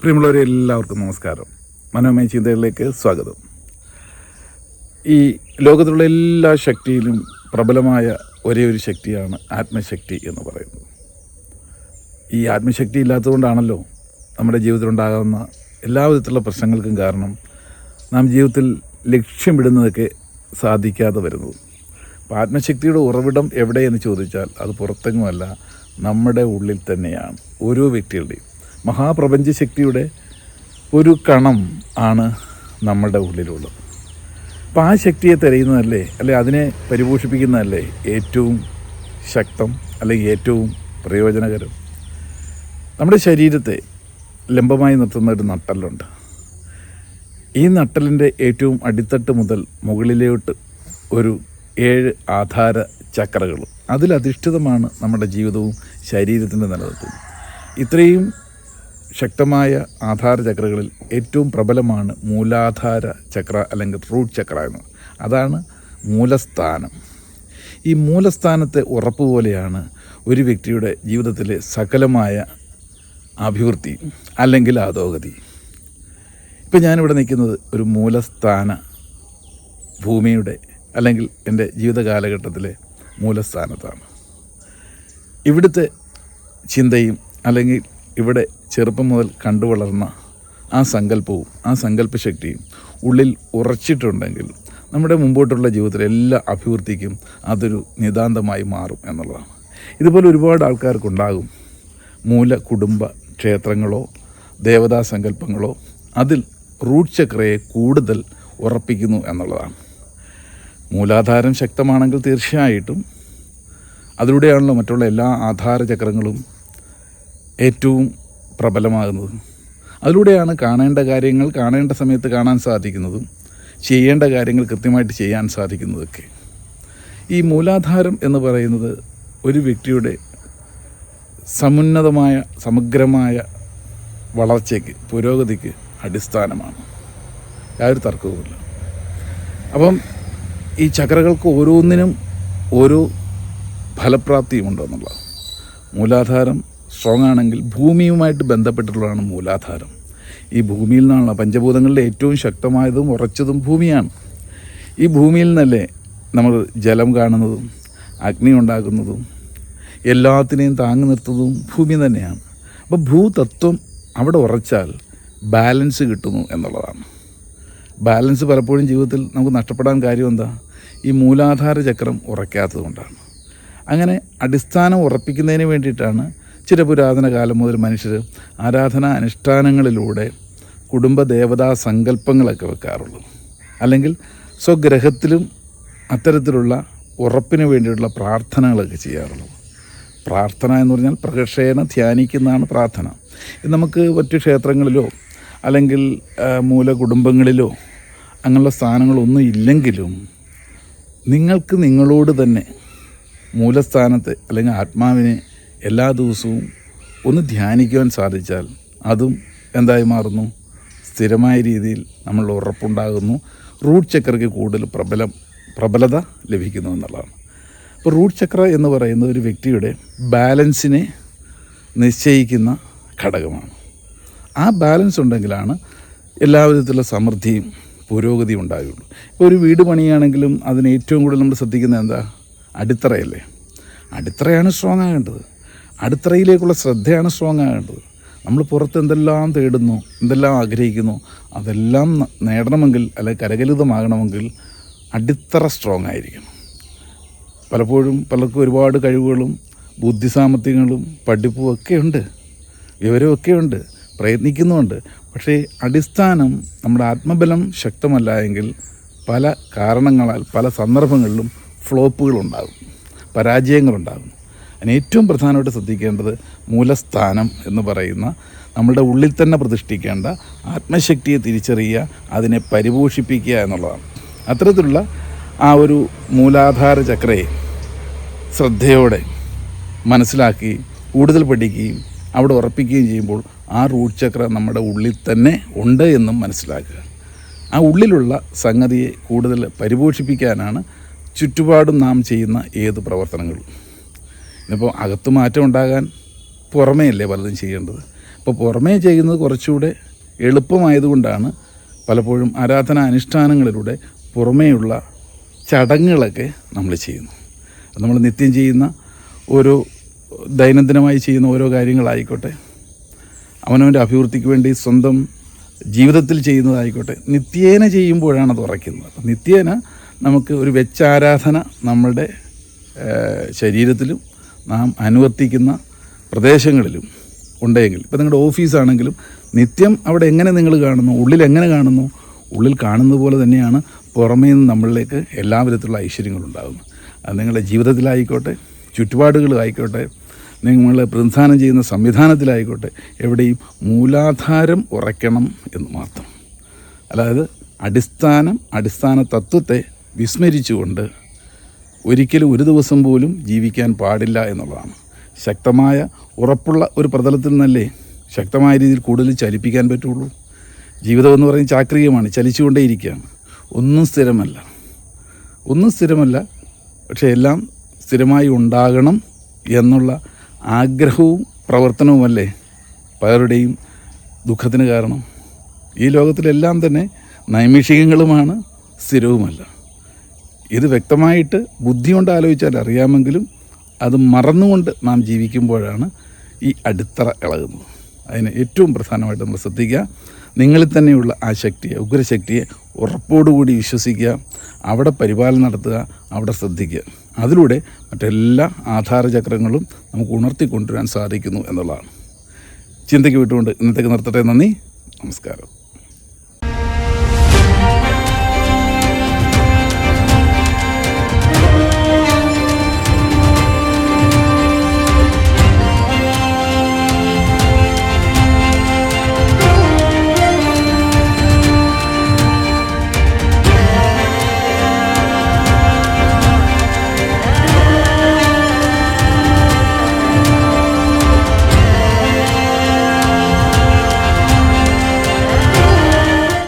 പ്രിയമുള്ളവരെ എല്ലാവർക്കും നമസ്കാരം. മനോമയ ചിന്തകളിലേക്ക് സ്വാഗതം. ഈ ലോകത്തിലുള്ള എല്ലാ ശക്തിയിലും പ്രബലമായ ഒരേ ഒരു ശക്തിയാണ് ആത്മശക്തി എന്ന് പറയുന്നത്. ഈ ആത്മശക്തി ഇല്ലാത്തതുകൊണ്ടാണല്ലോ നമ്മുടെ ജീവിതത്തിലുണ്ടാകുന്ന എല്ലാ വിധത്തിലുള്ള പ്രശ്നങ്ങൾക്കും കാരണം നാം ജീവിതത്തിൽ ലക്ഷ്യമിടുന്നതൊക്കെ സാധിക്കാതെ വരുന്നത്. അപ്പോൾ ആത്മശക്തിയുടെ ഉറവിടം എവിടെയെന്ന് ചോദിച്ചാൽ അത് പുറത്തെങ്ങുമല്ല നമ്മുടെ ഉള്ളിൽ തന്നെയാണ് ഓരോ വ്യക്തികളുടെയും. മഹാപ്രപഞ്ച ശക്തിയുടെ ഒരു കണം ആണ് നമ്മുടെ ഉള്ളിലുള്ളത്. അപ്പം ആ ശക്തിയെ തിരയുന്നതല്ലേ? അല്ലെ അതിനെ പരിപോഷിപ്പിക്കുന്നതല്ലേ ഏറ്റവും ശക്തം അല്ലെങ്കിൽ ഏറ്റവും പ്രയോജനകരം? നമ്മുടെ ശരീരത്തെ ലംബമായി നിർത്തുന്ന ഒരു നട്ടലുണ്ട് ഈ നട്ടലിന്റെ ഏറ്റവും അടിത്തട്ട് മുതൽ മുകളിലോട്ട് ഒരു ഏഴ് ആധാര ചക്രകൾ. അതിലധിഷ്ഠിതമാണ് നമ്മുടെ ജീവിതവും ശരീരത്തിന്റെ നിലനിൽപ്പും. ഇത്രയും ശക്തമായ ആധാര ചക്രകളിൽ ഏറ്റവും പ്രബലമാണ് മൂലാധാര ചക്ര അല്ലെങ്കിൽ റൂട്ട് ചക്ര എന്ന് അതാണ് മൂലസ്ഥാനം. ഈ മൂലസ്ഥാനത്തെ ഉറപ്പ് പോലെയാണ് ഒരു വ്യക്തിയുടെ ജീവിതത്തിലെ സകലമായ അഭിവൃദ്ധി അല്ലെങ്കിൽ അധോഗതി. ഇപ്പം ഞാനിവിടെ നിൽക്കുന്നത് ഒരു മൂലസ്ഥാന ഭൂമിയുടെ അല്ലെങ്കിൽ എന്റെ ജീവിതകാലഘട്ടത്തിലെ മൂലസ്ഥാനത്താണ്. ഇവിടുത്തെ ചിന്തയും അല്ലെങ്കിൽ ഇവിടെ ചെറുപ്പം മുതൽ കണ്ടു വളർന്ന ആ സങ്കല്പവും ആ സങ്കല്പശക്തിയും ഉള്ളിൽ ഉറച്ചിട്ടുണ്ടെങ്കിൽ നമ്മുടെ മുമ്പോട്ടുള്ള ജീവിതത്തിലെ എല്ലാ അഭിവൃദ്ധിക്കും അതൊരു നിതാന്തമായി മാറും എന്നുള്ളതാണ്. ഇതുപോലെ ഒരുപാട് ആൾക്കാർക്കുണ്ടാകും. മൂല കുടുംബ ക്ഷേത്രങ്ങളോ ദേവതാ സങ്കല്പങ്ങളോ അതിൽ റൂട്ട് ചക്രയെ കൂടുതൽ ഉറപ്പിക്കുന്നു എന്നുള്ളതാണ്. മൂലാധാരം ശക്തമാണെങ്കിൽ തീർച്ചയായിട്ടും അതിലൂടെയാണല്ലോ മറ്റുള്ള എല്ലാ ആധാര ചക്രങ്ങളും ഏറ്റവും പ്രബലമാകുന്നത്. അതിലൂടെയാണ് കാണേണ്ട കാര്യങ്ങൾ കാണേണ്ട സമയത്ത് കാണാൻ സാധിക്കുന്നതും ചെയ്യേണ്ട കാര്യങ്ങൾ കൃത്യമായിട്ട് ചെയ്യാൻ സാധിക്കുന്നതൊക്കെ. ഈ മൂലാധാരം എന്ന് പറയുന്നത് ഒരു വ്യക്തിയുടെ സമുന്നതമായ സമഗ്രമായ വളർച്ചയ്ക്ക് പുരോഗതിക്ക് അടിസ്ഥാനമാണ്. യാതൊരു തർക്കവുമില്ല അപ്പം ഈ ചക്രകൾക്ക് ഓരോന്നിനും ഓരോ ഫലപ്രാപ്തിയുമുണ്ട് എന്നുള്ളത് മൂലാധാരം സ്ട്രോങ് ആണെങ്കിൽ ഭൂമിയുമായിട്ട് ബന്ധപ്പെട്ടിട്ടുള്ളതാണ് മൂലാധാരം. ഈ ഭൂമിയിൽ നിന്നുള്ള പഞ്ചഭൂതങ്ങളുടെ ഏറ്റവും ശക്തമായതും ഉറച്ചതും ഭൂമിയാണ്. ഈ ഭൂമിയിൽ നിന്നല്ലേ നമ്മൾ ജലം കാണുന്നതും അഗ്നി ഉണ്ടാക്കുന്നതും എല്ലാത്തിനെയും താങ്ങി നിർത്തുന്നതും ഭൂമി തന്നെയാണ്. അപ്പോൾ ഭൂതത്വം അവിടെ ഉറച്ചാൽ ബാലൻസ് കിട്ടുന്നു എന്നുള്ളതാണ്. ബാലൻസ് പലപ്പോഴും ജീവിതത്തിൽ നമുക്ക് നഷ്ടപ്പെടാൻ കാര്യം എന്താ? ഈ മൂലാധാര ചക്രം ഉറയ്ക്കാത്തത് കൊണ്ടാണ് അങ്ങനെ അടിസ്ഥാനം ഉറപ്പിക്കുന്നതിന് വേണ്ടിയിട്ടാണ് ചില പുരാതന കാലം മുതൽ മനുഷ്യർ ആരാധനാ അനുഷ്ഠാനങ്ങളിലൂടെ കുടുംബ ദേവതാ സങ്കല്പങ്ങളൊക്കെ വെക്കാറുള്ളൂ. അല്ലെങ്കിൽ സ്വഗ്രഹത്തിലും അത്തരത്തിലുള്ള ഉറപ്പിന് വേണ്ടിയിട്ടുള്ള പ്രാർത്ഥനകളൊക്കെ ചെയ്യാറുള്ളത് പ്രാർത്ഥന എന്ന് പറഞ്ഞാൽ പ്രകർഷേന ധ്യാനിക്കുന്നതാണ് പ്രാർത്ഥന. നമുക്ക് മറ്റു ക്ഷേത്രങ്ങളിലോ അല്ലെങ്കിൽ മൂല കുടുംബങ്ങളിലോ അങ്ങനെയുള്ള സ്ഥാനങ്ങളൊന്നും ഇല്ലെങ്കിലും നിങ്ങൾക്ക് നിങ്ങളോട് തന്നെ മൂലസ്ഥാനത്തെ അല്ലെങ്കിൽ ആത്മാവിനെ എല്ലാ ദിവസവും ഒന്ന് ധ്യാനിക്കുവാൻ സാധിച്ചാൽ അതും എന്തായി മാറുന്നു? സ്ഥിരമായ രീതിയിൽ നമ്മൾ ഉറപ്പുണ്ടാകുന്നു. റൂട്ട് ചക്രയ്ക്ക് കൂടുതൽ പ്രബലം പ്രബലത ലഭിക്കുന്നു എന്നുള്ളതാണ്. അപ്പോൾ റൂട്ട് ചക്ര എന്ന് പറയുന്ന ഒരു വ്യക്തിയുടെ ബാലൻസിനെ നിശ്ചയിക്കുന്ന ഘടകമാണ്. ആ ബാലൻസ് ഉണ്ടെങ്കിലാണ് എല്ലാ വിധത്തിലുള്ള സമൃദ്ധിയും പുരോഗതി ഉണ്ടാകുള്ളൂ. ഇപ്പോൾ ഒരു വീട് പണിയാണെങ്കിലും അതിന് ഏറ്റവും കൂടുതൽ നമ്മൾ ശ്രദ്ധിക്കുന്നത് എന്താ? അടിത്തറയല്ലേ? അടിത്തറയാണ് സ്ട്രോങ് ആകേണ്ടത്. അടിത്തറയിലേക്കുള്ള ശ്രദ്ധയാണ് സ്ട്രോങ് ആകേണ്ടത്. നമ്മൾ പുറത്ത് എന്തെല്ലാം തേടുന്നു എന്തെല്ലാം ആഗ്രഹിക്കുന്നു അതെല്ലാം നേടണമെങ്കിൽ അല്ലെങ്കിൽ കരകലിതമാകണമെങ്കിൽ അടിത്തറ സ്ട്രോങ് ആയിരിക്കണം. പലപ്പോഴും പലർക്കും ഒരുപാട് കഴിവുകളും ബുദ്ധി ബുദ്ധിസാമർത്ഥ്യങ്ങളും പഠിപ്പും ഒക്കെ ഉണ്ട്. വിവരമൊക്കെ ഉണ്ട് പ്രയത്നിക്കുന്നുമുണ്ട്. പക്ഷേ അടിസ്ഥാനം നമ്മുടെ ആത്മബലം ശക്തമല്ല എങ്കിൽ പല കാരണങ്ങളാൽ പല സന്ദർഭങ്ങളിലും ഫ്ലോപ്പുകളുണ്ടാകും പരാജയങ്ങളുണ്ടാകും അതിന് ഏറ്റവും പ്രധാനമായിട്ട് ശ്രദ്ധിക്കേണ്ടത് മൂലസ്ഥാനം എന്ന് പറയുന്ന നമ്മളുടെ ഉള്ളിൽ തന്നെ പ്രതിഷ്ഠിക്കേണ്ട ആത്മശക്തിയെ തിരിച്ചറിയുക അതിനെ പരിപോഷിപ്പിക്കുക എന്നുള്ളതാണ്. അത്തരത്തിലുള്ള ആ ഒരു മൂലാധാര ചക്രയെ ശ്രദ്ധയോടെ മനസ്സിലാക്കി കൂടുതൽ പഠിക്കുകയും അവിടെ ഉറപ്പിക്കുകയും ചെയ്യുമ്പോൾ ആ റൂട്ട് ചക്ര നമ്മുടെ ഉള്ളിൽ തന്നെ ഉണ്ട് എന്നും മനസ്സിലാക്കുക. ആ ഉള്ളിലുള്ള സംഗതിയെ കൂടുതൽ പരിപോഷിപ്പിക്കാനാണ് ചുറ്റുപാടും നാം ചെയ്യുന്ന ഏത് പ്രവർത്തനങ്ങളും. ഇന്നിപ്പോൾ അകത്ത് മാറ്റം ഉണ്ടാകാൻ പുറമേ അല്ലേ പലതും ചെയ്യേണ്ടത്. അപ്പോൾ പുറമേ ചെയ്യുന്നത് കുറച്ചുകൂടെ എളുപ്പമായതുകൊണ്ടാണ് പലപ്പോഴും ആരാധന അനുഷ്ഠാനങ്ങളിലൂടെ പുറമേയുള്ള ചടങ്ങുകളൊക്കെ നമ്മൾ ചെയ്യുന്നു നമ്മൾ നിത്യം ചെയ്യുന്ന ഓരോ ദൈനംദിനമായി ചെയ്യുന്ന ഓരോ കാര്യങ്ങളായിക്കോട്ടെ അവനവന്റെ അഭിവൃദ്ധിക്ക് വേണ്ടി സ്വന്തം ജീവിതത്തിൽ ചെയ്യുന്നതായിക്കോട്ടെ നിത്യേന ചെയ്യുമ്പോഴാണ് അത് ഉറയ്ക്കുന്നത്. നിത്യേന നമുക്ക് ഒരു വെച്ചാരാധന നമ്മളുടെ ശരീരത്തിലും നാം അനുവർത്തിക്കുന്ന പ്രദേശങ്ങളിലും ഉണ്ടെങ്കിൽ ഇപ്പം നിങ്ങളുടെ ഓഫീസാണെങ്കിലും നിത്യം അവിടെ എങ്ങനെ നിങ്ങൾ കാണുന്നു ഉള്ളിൽ എങ്ങനെ കാണുന്നു ഉള്ളിൽ കാണുന്നത് പോലെ തന്നെയാണ് പുറമേ നിന്ന് നമ്മളിലേക്ക് എല്ലാ വിധത്തിലുള്ള ഐശ്വര്യങ്ങളുണ്ടാകുന്നത് അത് നിങ്ങളുടെ ജീവിതത്തിലായിക്കോട്ടെ ചുറ്റുപാടുകളായിക്കോട്ടെ നിങ്ങൾ പ്രതിനിധാനം ചെയ്യുന്ന സംവിധാനത്തിലായിക്കോട്ടെ എവിടെയും മൂലാധാരം ഉറയ്ക്കണം എന്ന് മാത്രം. അതായത് അടിസ്ഥാനം അടിസ്ഥാന തത്വത്തെ വിസ്മരിച്ചുകൊണ്ട് ഒരിക്കലും ഒരു ദിവസം പോലും ജീവിക്കാൻ പാടില്ല എന്നുള്ളതാണ്. ശക്തമായ ഉറപ്പുള്ള ഒരു പ്രതലത്തിൽ നിന്നല്ലേ ശക്തമായ രീതിയിൽ കൂടുതൽ ചലിപ്പിക്കാൻ പറ്റുള്ളൂ. ജീവിതം എന്ന് പറയുന്നത് ചാക്രികമാണ് ചലിച്ചുകൊണ്ടേയിരിക്കുകയാണ്. ഒന്നും സ്ഥിരമല്ല. ഒന്നും സ്ഥിരമല്ല പക്ഷേ എല്ലാം സ്ഥിരമായി ഉണ്ടാകണം എന്നുള്ള ആഗ്രഹവും പ്രവർത്തനവുമല്ലേ പലരുടെയും ദുഃഖത്തിന് കാരണം. ഈ ലോകത്തിലെല്ലാം തന്നെ നൈമിഷികങ്ങളുമാണ് സ്ഥിരവുമല്ല. ഇത് വ്യക്തമായിട്ട് ബുദ്ധി കൊണ്ട് ആലോചിച്ചാൽ അറിയാമെങ്കിലും അത് മറന്നുകൊണ്ട് നാം ജീവിക്കുമ്പോഴാണ് ഈ അടിത്തറ ഇളകുന്നത്. അതിന് ഏറ്റവും പ്രധാനമായിട്ട് നമ്മൾ ശ്രദ്ധിക്കുക നിങ്ങളിൽ തന്നെയുള്ള ആ ശക്തിയെ ഉഗ്രശക്തിയെ ഉറപ്പോടുകൂടി വിശ്വസിക്കുക അവിടെ പരിപാലനം നടത്തുക അവിടെ ശ്രദ്ധിക്കുക. അതിലൂടെ മറ്റെല്ലാ ആധാരചക്രങ്ങളും നമുക്ക് ഉണർത്തി കൊണ്ടുവരാൻ സാധിക്കുന്നു എന്നുള്ളതാണ്. ചിന്തയ്ക്ക് വിട്ടുകൊണ്ട് ഇന്നത്തേക്ക് നിർത്തട്ടെ. നന്ദി. നമസ്കാരം.